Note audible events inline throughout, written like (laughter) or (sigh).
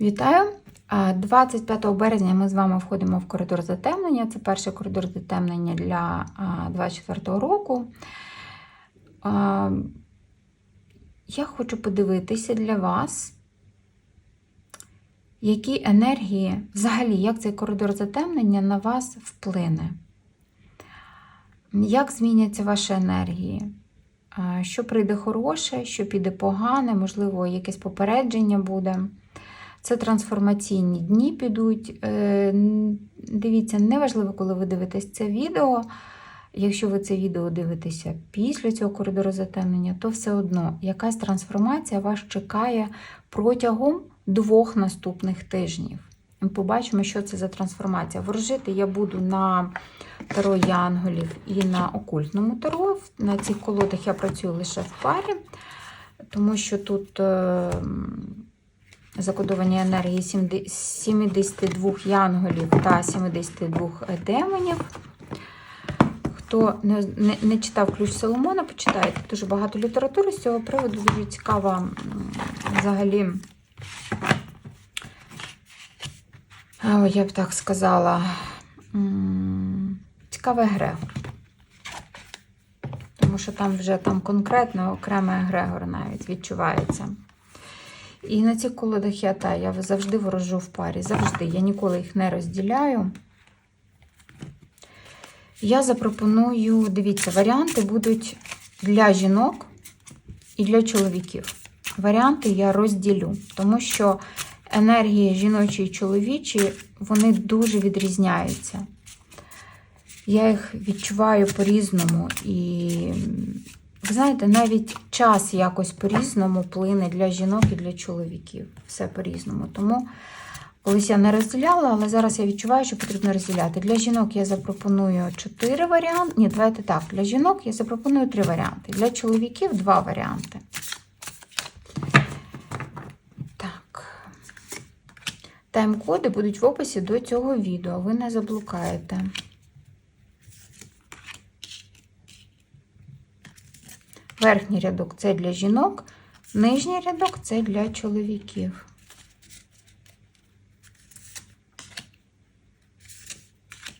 Вітаю! 25 березня ми з вами входимо в коридор затемнення. Це перший коридор затемнення для 24 року. Я хочу подивитися для вас, які енергії, взагалі, як цей коридор затемнення на вас вплине. Як зміняться ваші енергії? Що прийде хороше, що піде погане, можливо, якесь попередження буде. Це трансформаційні дні підуть. Е, Дивіться, неважливо, коли ви дивитесь це відео. Якщо ви це відео дивитеся після цього коридору затемнення, то все одно якась трансформація вас чекає протягом двох наступних тижнів. Побачимо, що це за трансформація. Ворожити я буду на таро янголів і на окультному таро. На цих колодах я працюю лише в парі, тому що тут. Закодовані енергії 72 янголів та 72 демонів. Хто не, не, не читав ключ Соломона, почитайте дуже багато літератури з цього приводу. Дуже цікава взагалі, я б так сказала, цікавий егрегор. Тому що там вже там конкретно окремий егрегор навіть відчувається. І на цих колодах я та, я завжди ворожу в парі. Завжди. Я ніколи їх не розділяю. Я запропоную, дивіться, варіанти будуть для жінок і для чоловіків. Варіанти я розділю, тому що енергії жіночі і чоловічі, вони дуже відрізняються. Я їх відчуваю по-різному. І ви знаєте, навіть час якось по-різному плине для жінок і для чоловіків. Все по-різному. Тому колись я не розділяла, але зараз я відчуваю, що потрібно розділяти. Для жінок я запропоную 4 варіанти. Ні, давайте так. Для жінок я запропоную 3 варіанти. Для чоловіків 2 варіанти. Так. Тайм-коди будуть в описі до цього відео. Ви не заблукаєте. Верхній рядок це для жінок, нижній рядок це для чоловіків.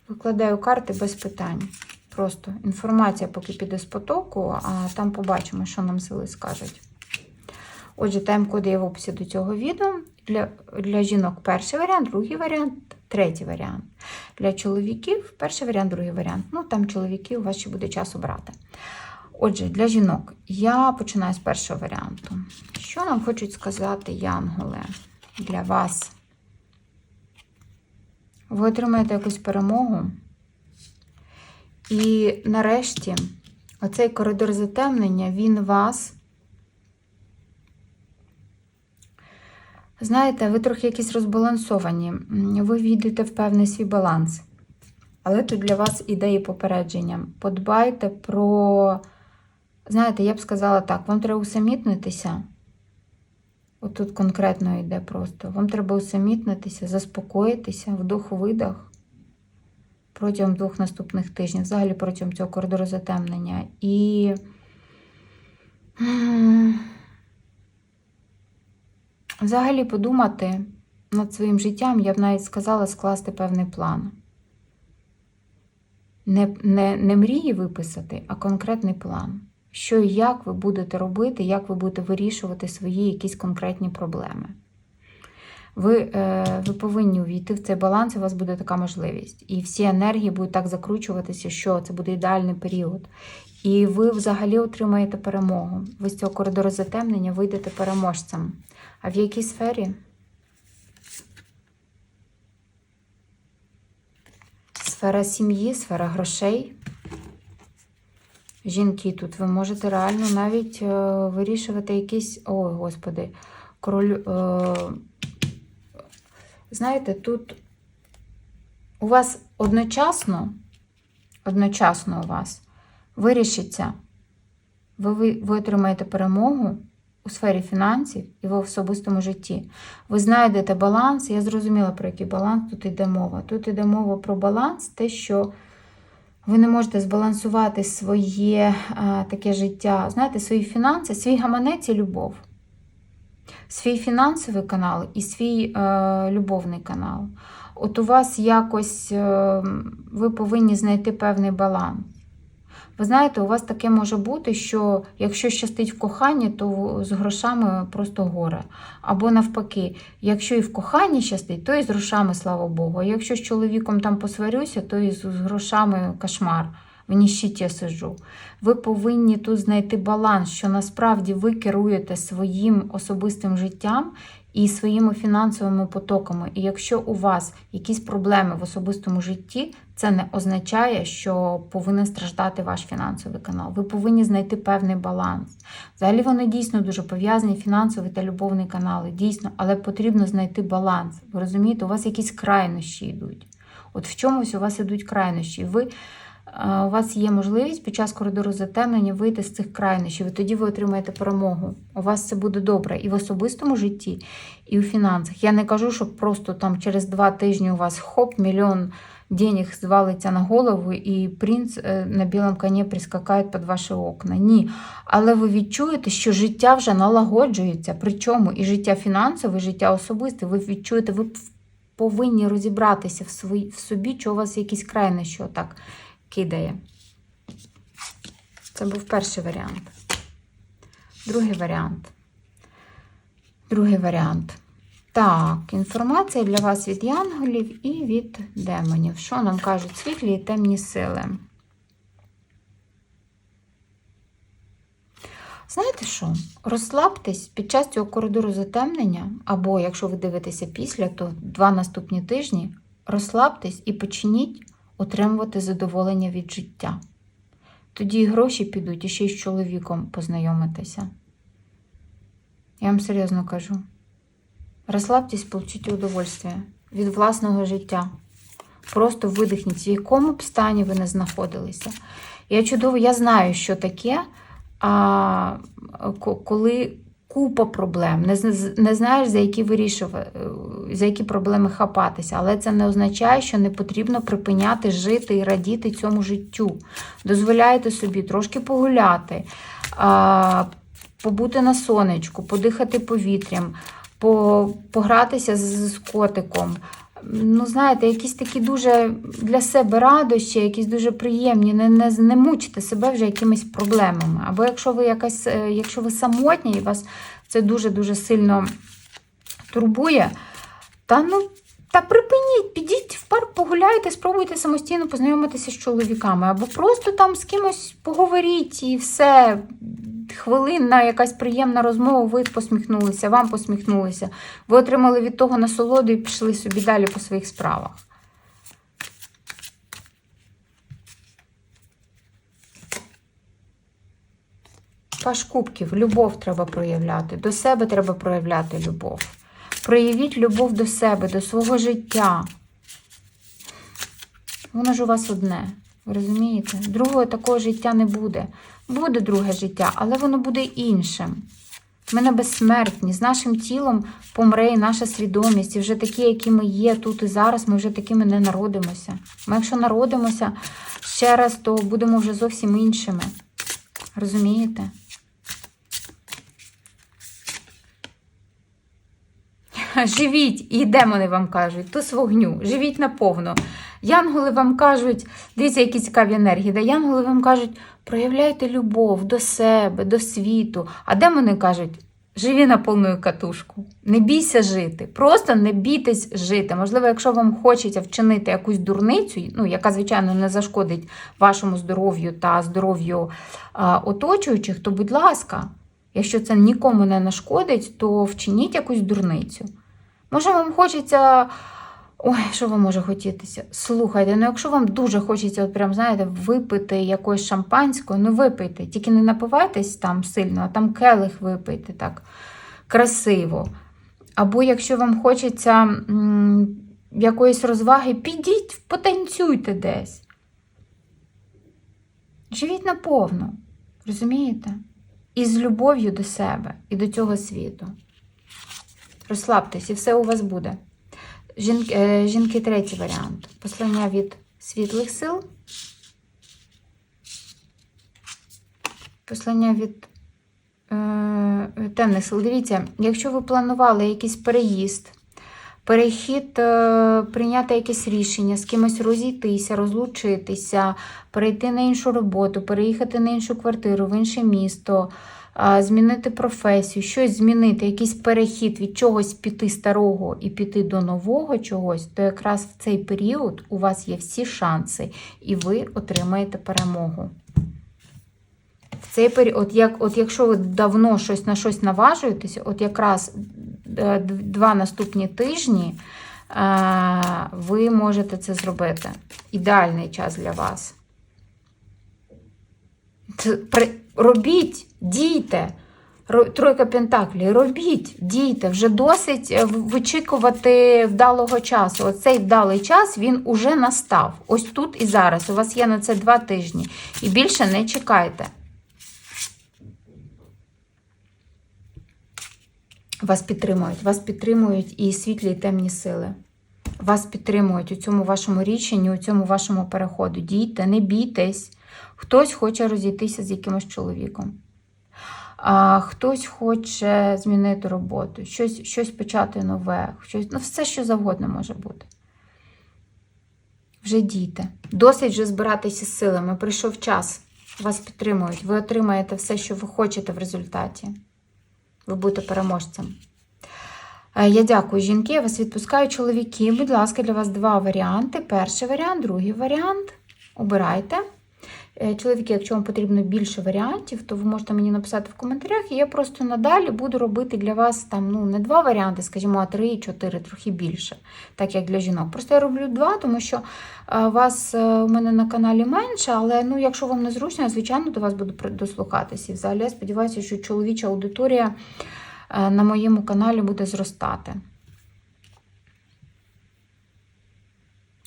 Викладаю карти без питань. Просто інформація поки піде з потоку, а там побачимо, що нам сили скажуть. Отже, тайм-коди є в описі до цього відео. Для для жінок перший варіант, другий варіант, третій варіант. Для чоловіків перший варіант, другий варіант. Ну, там чоловіки у вас ще буде час обрати. Отже, для жінок я починаю з першого варіанту. Що нам хочуть сказати янголи для вас? Ви отримаєте якусь перемогу. І нарешті оцей коридор затемнення, він вас. Знаєте, ви трохи якісь розбалансовані. Ви війдете в певний свій баланс. Але тут для вас ідеї попередження. Подбайте про. Знаєте, я б сказала так, вам треба усамітнитися. Отут конкретно йде просто. Вам треба усамітнитися, заспокоїтися, вдох-видох протягом двох наступних тижнів, взагалі протягом цього коридору затемнення. І взагалі подумати над своїм життям, я б навіть сказала, скласти певний план. Не, не, не мрії виписати, а конкретний план що і як ви будете робити, як ви будете вирішувати свої якісь конкретні проблеми. Ви е, ви повинні увійти в цей баланс, у вас буде така можливість. І всі енергії будуть так закручуватися, що це буде ідеальний період. І ви взагалі отримаєте перемогу. Ви з цього коридору затемнення вийдете переможцем. А в якій сфері? Сфера сім'ї, сфера грошей жінки тут. Ви можете реально навіть е, вирішувати якісь. Ой, господи, король. Е, знаєте, тут у вас одночасно, одночасно у вас вирішиться, ви, ви, ви отримаєте перемогу. У сфері фінансів і в особистому житті. Ви знайдете баланс, я зрозуміла, про який баланс тут йде мова. Тут йде мова про баланс, те, що ви не можете збалансувати своє а, таке життя, знаєте, свої фінанси, свій гаманець і любов. свій фінансовий канал і свій е, любовний канал. От у вас якось е, ви повинні знайти певний баланс. Ви знаєте, у вас таке може бути, що якщо щастить в коханні, то з грошами просто горе. Або навпаки, якщо і в коханні щастить, то і з грошами, слава Богу. Якщо з чоловіком там посварюся, то і з грошами кошмар. В ніщиті я сиджу. Ви повинні тут знайти баланс, що насправді ви керуєте своїм особистим життям і своїми фінансовими потоками. І якщо у вас якісь проблеми в особистому житті, це не означає, що повинен страждати ваш фінансовий канал. Ви повинні знайти певний баланс. Взагалі вони дійсно дуже пов'язані, фінансовий та любовний канали, дійсно, але потрібно знайти баланс. Ви розумієте, у вас якісь крайнощі йдуть. От в чомусь у вас ідуть крайнощі. Ви у вас є можливість під час коридору затемнення вийти з цих крайнощів, і тоді ви отримаєте перемогу. У вас це буде добре і в особистому житті, і у фінансах. Я не кажу, що просто там через два тижні у вас хоп, мільйон денег звалиться на голову, і принц е, на білому коні прискакає під ваші окна. Ні. Але ви відчуєте, що життя вже налагоджується. Причому і життя фінансове, і життя особисте. Ви відчуєте, ви повинні розібратися в, свої, в собі, що у вас якісь крайнощі отак кидає. Це був перший варіант. Другий варіант. Другий варіант. Так, інформація для вас від янголів і від демонів. Що нам кажуть світлі і темні сили? Знаєте що? Розслабтесь під час цього коридору затемнення, або якщо ви дивитеся після, то два наступні тижні розслабтесь і почніть отримувати задоволення від життя. Тоді і гроші підуть і ще й з чоловіком познайомитися. Я вам серйозно кажу. Розслабтесь, получите удовольствие від власного життя. Просто видихніть, в якому б стані ви не знаходилися. Я чудово, я знаю, що таке, а, коли купа проблем, не, не знаєш, за які вирішувати, за які проблеми хапатися, але це не означає, що не потрібно припиняти жити і радіти цьому життю. Дозволяйте собі трошки погуляти, а, побути на сонечку, подихати повітрям, по, погратися з, з котиком. Ну, знаєте, якісь такі дуже для себе радощі, якісь дуже приємні. Не не, не мучте себе вже якимись проблемами. Або якщо ви якась, е, якщо ви самотні і вас це дуже-дуже сильно турбує, та ну. Та припиніть, підіть в парк, погуляйте, спробуйте самостійно познайомитися з чоловіками, або просто там з кимось поговоріть і все. Хвилинна якась приємна розмова, ви посміхнулися, вам посміхнулися. Ви отримали від того насолоду і пішли собі далі по своїх справах. Паш кубків, любов треба проявляти. До себе треба проявляти любов. Проявіть любов до себе, до свого життя. Воно ж у вас одне. Розумієте? Другого такого життя не буде. Буде друге життя, але воно буде іншим. Ми не безсмертні, з нашим тілом помре і наша свідомість. І вже такі, які ми є тут і зараз, ми вже такими не народимося. Ми, якщо народимося ще раз, то будемо вже зовсім іншими. Розумієте? (laughs) Живіть, і демони вам кажуть, туз вогню, живіть наповно. Янголи вам кажуть, дивіться, які цікаві енергії. Да? Янголи вам кажуть, проявляйте любов до себе, до світу. А демони кажуть, живі на повну катушку. Не бійся жити. Просто не бійтесь жити. Можливо, якщо вам хочеться вчинити якусь дурницю, ну, яка, звичайно, не зашкодить вашому здоров'ю та здоров'ю оточуючих, то, будь ласка, якщо це нікому не нашкодить, то вчиніть якусь дурницю. Може, вам хочеться. Ой, що вам може хотітися? Слухайте, ну якщо вам дуже хочеться, от прям, знаєте, випити якоїсь шампанського, ну випийте. Тільки не напивайтесь там сильно, а там келих випийте так красиво. Або якщо вам хочеться м, якоїсь розваги, підіть, потанцюйте десь. Живіть наповну, розумієте? І з любов'ю до себе і до цього світу. Розслабтесь, і все у вас буде. Жінки, е, жінки третій варіант. Послання від світлих сил. Послання від е, темних сил. Дивіться, якщо ви планували якийсь переїзд, перехід, е, прийняти якесь рішення, з кимось розійтися, розлучитися, перейти на іншу роботу, переїхати на іншу квартиру, в інше місто, змінити професію, щось змінити, якийсь перехід від чогось піти старого і піти до нового чогось, то якраз в цей період у вас є всі шанси, і ви отримаєте перемогу. В цей період, от, як, от якщо ви давно щось на щось наважуєтеся, от якраз е, два наступні тижні е, ви можете це зробити. Ідеальний час для вас. Робіть, дійте. Тройка Пентаклі, робіть, дійте, вже досить е, вичікувати вдалого часу. Оцей вдалий час він уже настав. Ось тут і зараз. У вас є на це два тижні. І більше не чекайте. Вас підтримують, вас підтримують і світлі, і темні сили. Вас підтримують у цьому вашому рішенні, у цьому вашому переходу. Дійте, не бійтесь. Хтось хоче розійтися з якимось чоловіком. А хтось хоче змінити роботу, щось, щось почати нове, щось, ну, все, що завгодно може бути. Вже дійте. Досить вже збиратися з силами. Прийшов час. Вас підтримують. Ви отримаєте все, що ви хочете в результаті. Ви будете переможцем. Е, Я дякую, жінки. Я вас відпускаю, чоловіки. Будь ласка, для вас два варіанти. Перший варіант, другий варіант. Обирайте. Е, Чоловіки, якщо вам потрібно більше варіантів, то ви можете мені написати в коментарях, і я просто надалі буду робити для вас там ну не два варіанти, скажімо, а три, чотири, трохи більше, так як для жінок. Просто я роблю два, тому що е, вас е, у мене на каналі менше, але ну, якщо вам не зручно, я звичайно до вас буду дослухатися. І взагалі я сподіваюся, що чоловіча аудиторія на моєму каналі буде зростати.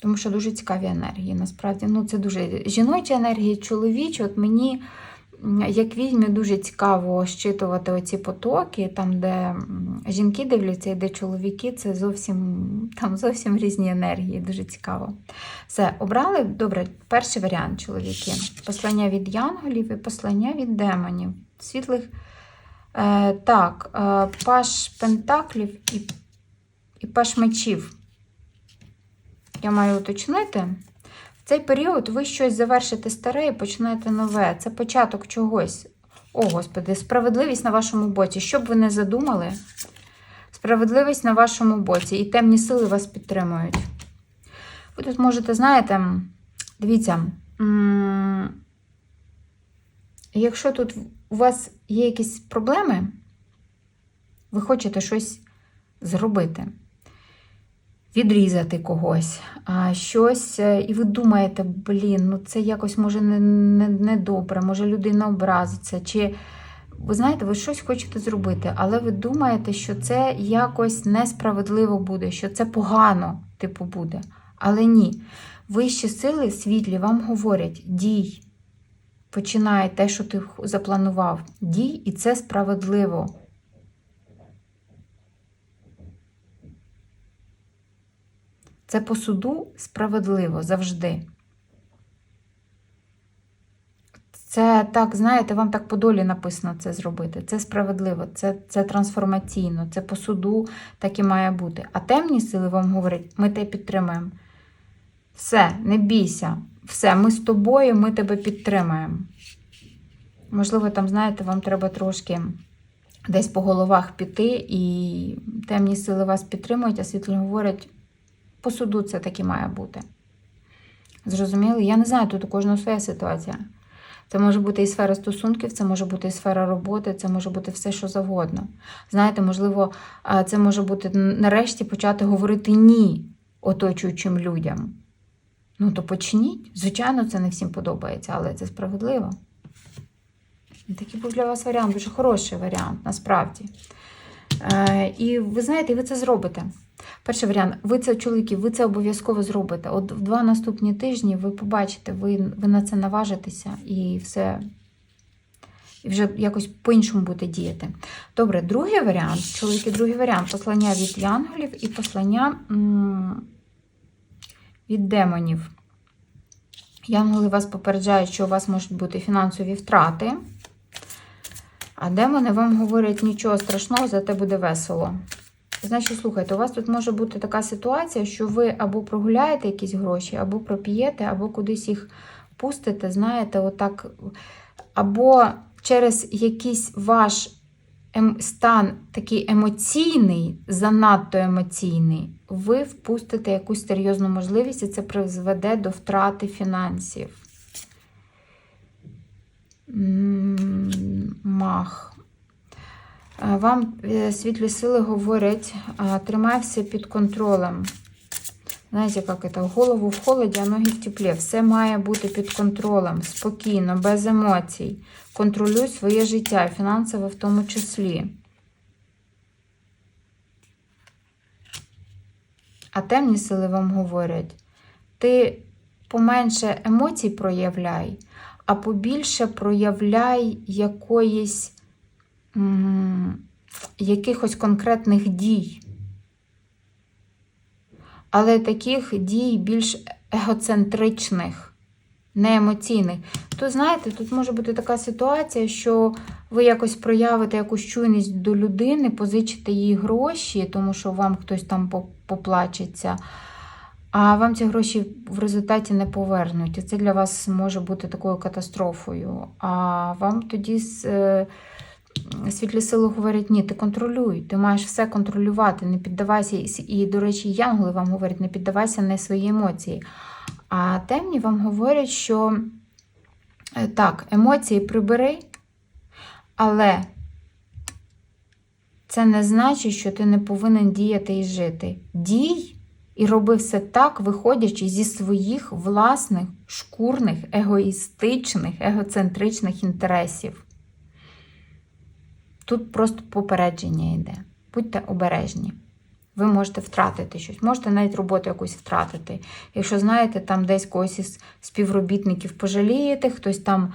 Тому що дуже цікаві енергії, насправді. Ну, це дуже жіночі енергії, чоловічі. От мені, як відьмі, дуже цікаво щитувати оці потоки, там, де жінки дивляться, і де чоловіки, це зовсім там зовсім різні енергії. Дуже цікаво. Все, обрали? Добре, перший варіант, чоловіки. Послання від янголів і послання від демонів. Світлих. Е, так, е, паш пентаклів і, і паш мечів я маю уточнити. В цей період ви щось завершите старе і починаєте нове. Це початок чогось. О, Господи, справедливість на вашому боці. Що б ви не задумали, справедливість на вашому боці, і темні сили вас підтримують. Ви тут можете, знаєте, дивіться, якщо тут у вас є якісь проблеми, ви хочете щось зробити відрізати когось, а щось, е, і ви думаєте, блін, ну це якось може не, не, не може людина образиться. Чи ви знаєте, ви щось хочете зробити, але ви думаєте, що це якось несправедливо буде, що це погано, типу, буде. Але ні. Вищі сили світлі вам говорять: дій, починай те, що ти запланував. Дій, і це справедливо. Це по суду справедливо завжди. Це так, знаєте, вам так по долі написано це зробити. Це справедливо, це, це трансформаційно, це по суду так і має бути. А темні сили вам говорять, ми тебе підтримуємо. Все, не бійся, все, ми з тобою, ми тебе підтримаємо. Можливо, там, знаєте, вам треба трошки десь по головах піти, і темні сили вас підтримують, а світлі говорять, по суду це таки має бути. Зрозуміли? Я не знаю, тут у кожного своя ситуація. Це може бути і сфера стосунків, це може бути і сфера роботи, це може бути все, що завгодно. Знаєте, можливо, це може бути нарешті почати говорити ні оточуючим людям. Ну, то почніть. Звичайно, це не всім подобається, але це справедливо. Такий був для вас варіант, дуже хороший варіант, насправді. Е, і ви знаєте, ви це зробите. Перший варіант, ви це, чоловіки, ви це обов'язково зробите. От в два наступні тижні ви побачите, ви, ви на це наважитеся і все. І вже якось по-іншому будете діяти. Добре, другий варіант, чоловіки, другий варіант послання від янголів і послання м, від демонів. Янголи вас попереджають, що у вас можуть бути фінансові втрати. А демони вам говорять нічого страшного, зате буде весело. Значить, слухайте, у вас тут може бути така ситуація, що ви або прогуляєте якісь гроші, або проп'єте, або кудись їх пустите, знаєте, отак. Або через якийсь ваш ем- стан такий емоційний, занадто емоційний, ви впустите якусь серйозну можливість, і це призведе до втрати фінансів. Мах. Вам е, світлі сили говорять, все під контролем. Знаєте, як це? Голову в холоді, а ноги в теплі. Все має бути під контролем, спокійно, без емоцій. Контролюй своє життя, фінансове в тому числі. А темні сили вам говорять, ти поменше емоцій проявляй, а побільше проявляй якоїсь, якихось конкретних дій. Але таких дій більш егоцентричних, не емоційних. То знаєте, тут може бути така ситуація, що ви якось проявите якусь чуйність до людини, позичите їй гроші, тому що вам хтось там поплачеться, а вам ці гроші в результаті не повернуть. І це для вас може бути такою катастрофою. А вам тоді з- е, світлі сили говорять, ні, ти контролюй, ти маєш все контролювати, не піддавайся. І, до речі, янголи вам говорять, не піддавайся на свої емоції. А темні вам говорять, що е, так, емоції прибери, але це не значить, що ти не повинен діяти і жити. Дій і роби все так, виходячи зі своїх власних шкурних, егоїстичних, егоцентричних інтересів. Тут просто попередження йде. Будьте обережні. Ви можете втратити щось, можете навіть роботу якусь втратити. Якщо знаєте, там десь когось із співробітників пожалієте, хтось там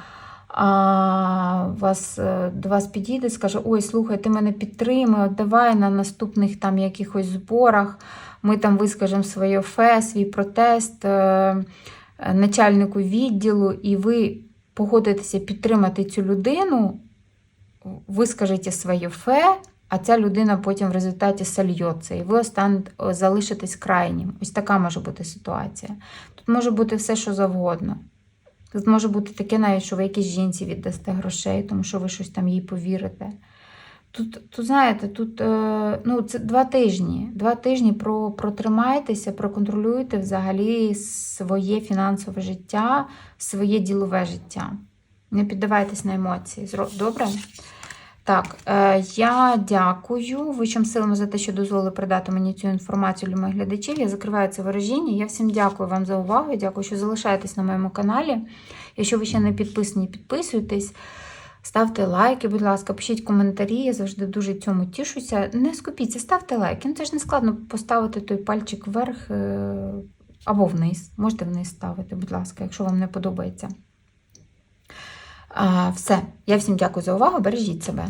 а, вас, е, до вас підійде, скаже: Ой, слухай, ти мене підтримай, давай на наступних там якихось зборах ми там вискажемо своє фе, свій протест е, начальнику відділу, і ви погодитеся підтримати цю людину, вискажете своє фе, а ця людина потім в результаті сольється, і ви остан... залишитесь крайнім. Ось така може бути ситуація. Тут може бути все, що завгодно. Тут може бути таке навіть, що ви якійсь жінці віддасте грошей, тому що ви щось там їй повірите. Тут, тут знаєте, тут е, ну, це два тижні. Два тижні про, протримайтеся, проконтролюйте взагалі своє фінансове життя, своє ділове життя. Не піддавайтесь на емоції. Добре? Так, е, я дякую вищим силам за те, що дозволили передати мені цю інформацію для моїх глядачів. Я закриваю це вираження. Я всім дякую вам за увагу. Дякую, що залишаєтесь на моєму каналі. Якщо ви ще не підписані, підписуйтесь. Ставте лайки, будь ласка, пишіть коментарі, я завжди дуже цьому тішуся. Не скупіться, ставте лайки. Ну, це ж не складно поставити той пальчик вверх е, або вниз. Можете вниз ставити, будь ласка, якщо вам не подобається. Все. Я всім дякую за увагу. Бережіть себе.